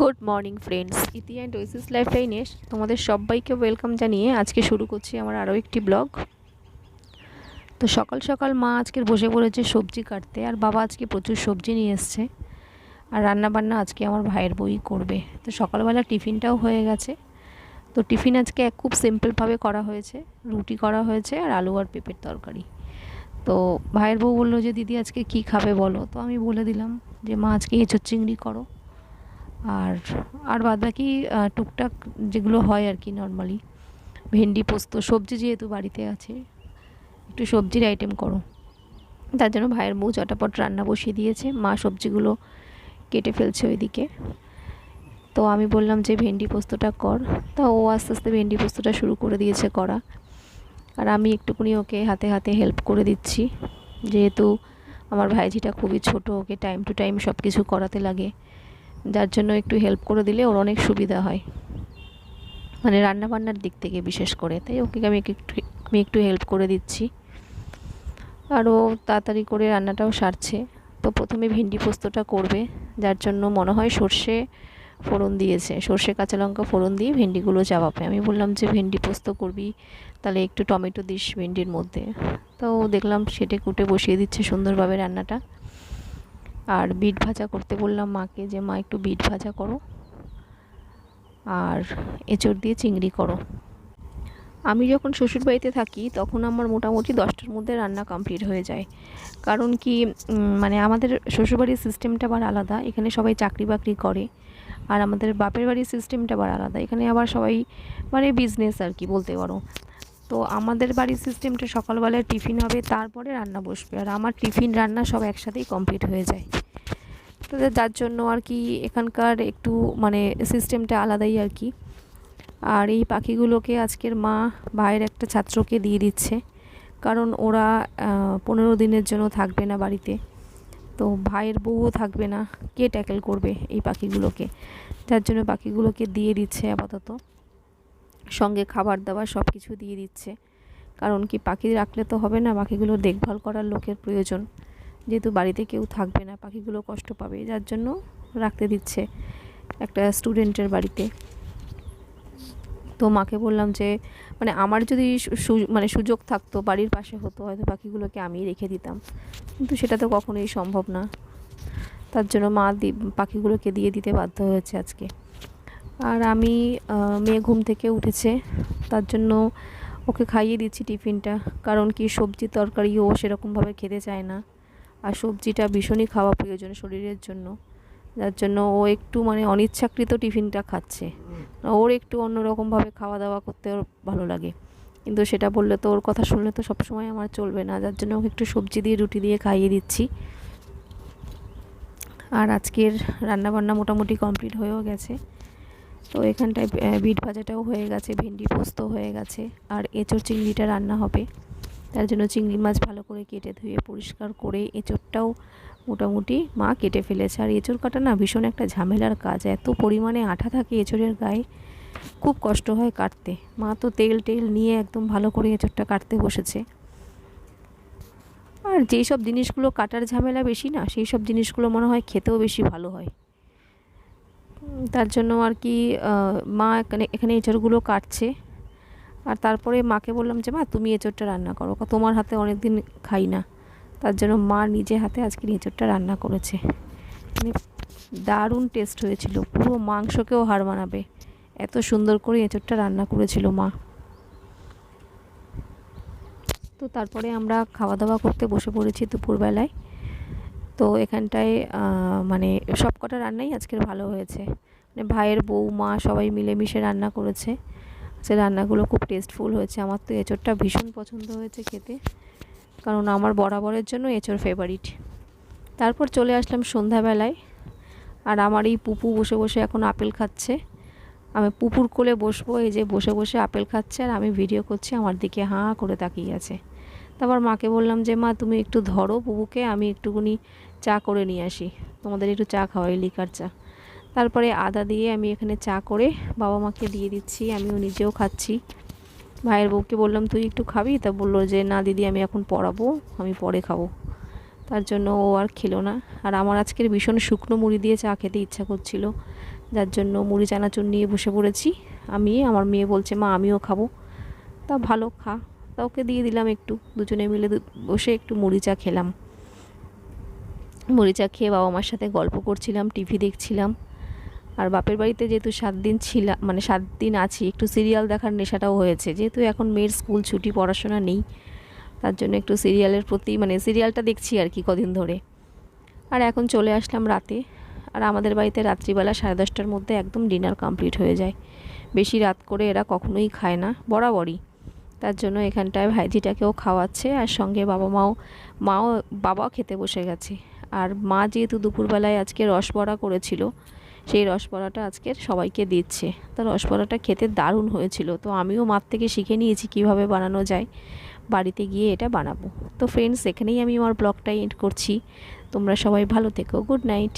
Good morning friends Iti and oasis life লাইনে তোমাদের সবাইকে ওয়েলকাম জানিয়ে আজকে শুরু করছি আমার আরও একটি ব্লগ তো সকাল সকাল মা আজকের বসে পড়েছে সবজি কাটতে আর বাবা আজকে প্রচুর সবজি নিয়ে এসছে। আর রান্না বান্না আজকে আমার ভাইয়ের বই করবে। তো সকালবেলা টিফিনটাও হয়ে গেছে। তো টিফিন আজকে এক খুব সিম্পলভাবে করা হয়েছে। রুটি করা হয়েছে আর আলু আর পেঁপের তরকারি। তো ভাইয়ের বউ বলল যে, দিদি আজকে কি খাবে বলো? তো আমি বলে দিলাম যে, মা, আজকে এঁচোর চিংড়ি করো। আর আর বাদ বাকি টুকটাক যেগুলো হয় আর কি নর্মালি ভেন্ডি, পোস্ত, সবজি যেহেতু বাড়িতে আছে, একটু সবজির আইটেম করো। তার জন্য ভাইয়ের বউ চটাপট রান্না বসিয়ে দিয়েছে, মা সবজিগুলো কেটে ফেলছে ওইদিকে। তো আমি বললাম যে ভেন্ডি পোস্তটা কর। তা ও আস্তে আস্তে ভেন্ডি পোস্তটা শুরু করে দিয়েছে করা। আর আমি একটুকুনি ওকে হাতে হাতে হেল্প করে দিচ্ছি। যেহেতু আমার ভাইজিটা খুবই ছোট, ওকে টাইম টু টাইম সব কিছু করাতে লাগে। যার জন্য একটু হেল্প করে দিলে ওর অনেক সুবিধা হয়। মানে রান্নাবান্নার দিক থেকে বিশেষ করে। তাই ওকে আমি একটু আমি একটু হেল্প করে দিচ্ছি। আর ও তাড়াতাড়ি করে রান্নাটাও সারছে। তো প্রথমে ভেন্ডি পোস্তটা করবে, যার জন্য মনে হয় সর্ষে ফোড়ন দিয়েছে। সর্ষে কাঁচা লঙ্কা ফোড়ন দিয়ে ভেন্ডিগুলো চাপাবে আমি বললাম যে, ভেন্ডি পোস্ত করবি, তাহলে একটু টমেটো দিস ভেন্ডির মধ্যে। তো দেখলাম সেটে কুটে বসিয়ে দিচ্ছে সুন্দরভাবে রান্নাটা। আর বিট ভাজা করতে বললাম মাকে যে, মা, একটু বিট ভাজা করো আর এঁচড় দিয়ে চিংড়ি করো। আমি যখন শ্বশুরবাড়িতে থাকি, তখন আমার মোটামুটি দশটার মধ্যে রান্না কমপ্লিট হয়ে যায়। কারণ কি মানে আমাদের শ্বশুরবাড়ির সিস্টেমটা আবার আলাদা। এখানে সবাই চাকরি বাকরি করে আর আমাদের বাপের বাড়ির সিস্টেমটা আবার আলাদা। এখানে আবার সবাই মানে বিজনেস আর কি বলতে পারো। তো আমাদের বাড়ির সিস্টেমটা সকালবেলায় টিফিন হবে, তারপরে রান্না বসবে। আর আমার টিফিন, রান্না সব একসাথেই কমপ্লিট হয়ে যায়। যার জন্য আর কি এখানকার একটু মানে সিস্টেমটা আলাদাই আর কি। আর এই পাখিগুলোকে আজকের মা ভাইয়ের একটা ছাত্রকে দিয়ে দিচ্ছে। কারণ ওরা পনেরো দিনের জন্য থাকবে না বাড়িতে। তো ভাইয়ের বউও থাকবে না। কে ট্যাকেল করবে এই পাখিগুলোকে? যার জন্য পাখিগুলোকে দিয়ে দিচ্ছে আপাতত। সঙ্গে খাবার দাবার সব কিছু দিয়ে দিচ্ছে। কারণ কি পাখি রাখলে তো হবে না পাখিগুলো দেখভাল করার লোকের প্রয়োজন। যেহেতু বাড়িতে কেউ থাকবে না, পাখিগুলো কষ্ট পাবে, যার জন্য রাখতে দিচ্ছে একটা স্টুডেন্টের বাড়িতে। তো মাকে বললাম যে মানে আমার যদি মানে সুযোগ থাকতো, বাড়ির পাশে হতো, হয়তো পাখিগুলোকে আমি রেখে দিতাম। কিন্তু সেটা তো কখনোই সম্ভব না। তার জন্য মা পাখিগুলোকে দিয়ে দিতে বাধ্য হয়েছে আজকে। আর আমি মেয়ে ঘুম থেকে উঠেছে, তার জন্য ওকে খাইয়ে দিচ্ছি টিফিনটা, কারণ কি সবজি তরকারি ও সেরকমভাবে খেতে চায় না। আর সবজিটা ভীষণই খাওয়া প্রয়োজন শরীরের জন্য। যার জন্য ও একটু মানে অনিচ্ছাকৃত টিফিনটা খাচ্ছে। ওর একটু অন্যরকমভাবে খাওয়া দাওয়া করতে ওর ভালো লাগে। কিন্তু সেটা বললে তো ওর কথা শুনলে তো সবসময় আমার চলবে না। যার জন্য ওকে একটু সবজি দিয়ে, রুটি দিয়ে খাইয়ে দিচ্ছি। আর আজকের রান্নাবান্না মোটামুটি কমপ্লিট হয়েও গেছে। তো এখানটায় বিট ভাজাটাও হয়ে গেছে, ভেন্ডি পোস্ত হয়ে গেছে। আর এঁচোড় চিংড়িটা রান্না হবে। তার জন্য চিংড়ি মাছ ভালো করে কেটে ধুয়ে পরিষ্কার করে এঁচোড়টাও মোটামুটি মা কেটে ফেলেছে। আর এঁচোড় কাটা না ভীষণ একটা ঝামেলার কাজ। এত পরিমাণে আঠা থাকে এঁচোড়ের গায়ে, খুব কষ্ট হয় কাটতে। মা তো তেল টেল নিয়ে একদম ভালো করে এঁচোড়টা কাটতে বসেছে। আর যেই সব জিনিসগুলো কাটার ঝামেলা বেশি না, সেই সব জিনিসগুলো মনে হয় খেতেও বেশি ভালো হয়। তার জন্য আর কি মা এখানে এখানে এঁচড়গুলো কাটছে। আর তারপরে মাকে বললাম যে, মা, তুমি এঁচড়টা রান্না করো। তোমার হাতে অনেক দিন খাই না। তার জন্য মা নিজে হাতে আজকে এঁচড়টা রান্না করেছে। মানে দারুণ টেস্ট হয়েছিল। পুরো মাংসকেও হার মানাবে। এত সুন্দর করে এঁচড়টা রান্না করেছিল মা। তো তারপরে আমরা খাওয়া দাওয়া করতে বসে পড়েছি দুপুরবেলায়। তো এখানটায় মানে সব কটা রান্নাই আজকের ভালো হয়েছে। মানে ভাইয়ের বউ মা সবাই মিলেমিশে রান্না করেছে। সে রান্নাগুলো খুব টেস্টফুল হয়েছে। আমার তো এঁচড়টা ভীষণ পছন্দ হয়েছে খেতে। কারণ আমার বরাবরের জন্য এঁচড় ফেভারিট তারপর চলে আসলাম সন্ধ্যাবেলায়। আর আমার এই পুপু বসে বসে এখন আপেল খাচ্ছে। আমি পুপুর কোলে বসবো, এই যে বসে বসে আপেল খাচ্ছে আর আমি ভিডিও করছি, আমার দিকে হাঁ করে তাকিয়ে আছে। তারপর মাকে বললাম যে, মা, তুমি একটু ধরো পুপুকে, আমি একটুখানি চা করে নিয়ে আসি। তোমাদের একটু চা খাওয়াই, লিকার চা। তারপরে আদা দিয়ে আমি এখানে চা করে বাবা মাকে দিয়ে দিচ্ছি, আমিও নিজেও খাচ্ছি। ভাইয়ের বউকে বললাম, তুই একটু খাবি? তা বলল যে, না দিদি, আমি এখন পড়াবো, আমি পরে খাব। তার জন্য ও আর খেলো না। আর আমার আজকের ভীষণ শুকনো মুড়ি দিয়ে চা খেতে ইচ্ছা করছিল। যার জন্য মুড়ি চানাচুর নিয়ে বসে পড়েছি। আমি, আমার মেয়ে বলছে, মা, আমিও খাব। তা ভালো, খা। তা ওকে দিয়ে দিলাম একটু। দুজনে মিলে বসে একটু মুড়ি চা খেলাম। মুড়ি চা খেয়ে বাবা মার সাথে গল্প করছিলাম, টিভি দেখছিলাম। আর বাপের বাড়িতে যেহেতু সাত দিন ছিলাম মানে সাত দিন আছি, একটু সিরিয়াল দেখার নেশাটাও হয়েছে। যেহেতু এখন মেয়ের স্কুল ছুটি, পড়াশোনা নেই, তার জন্য একটু সিরিয়ালের প্রতি মানে সিরিয়ালটা দেখছি আর কি কদিন ধরে। আর এখন চলে আসলাম রাতে। আর আমাদের বাড়িতে রাত্রিবেলা সাড়ে দশটার মধ্যে একদম ডিনার কমপ্লিট হয়ে যায়। বেশি রাত করে এরা কখনোই খায় না, বরাবরই। তার জন্য এখানটায় ভাইজিটাকেও খাওয়াচ্ছে, আর সঙ্গে বাবা মাও মাও, বাবাও খেতে বসে গেছে। আর মা যেহেতু দুপুরবেলায় আজকে রসবড়া করেছিল সেই রসপরাটা আজকে সবাইকে দিচ্ছে। তো রসপরাটা খেতে দারুণ হয়েছিল। তো আমিও মার থেকে শিখে নিয়েছি কীভাবে বানানো যায়। বাড়িতে গিয়ে এটা বানাবো। তো ফ্রেন্ডস এখানেই আমি আমার ব্লগটা এন্ড করছি। তোমরা সবাই ভালো থেকো। Good night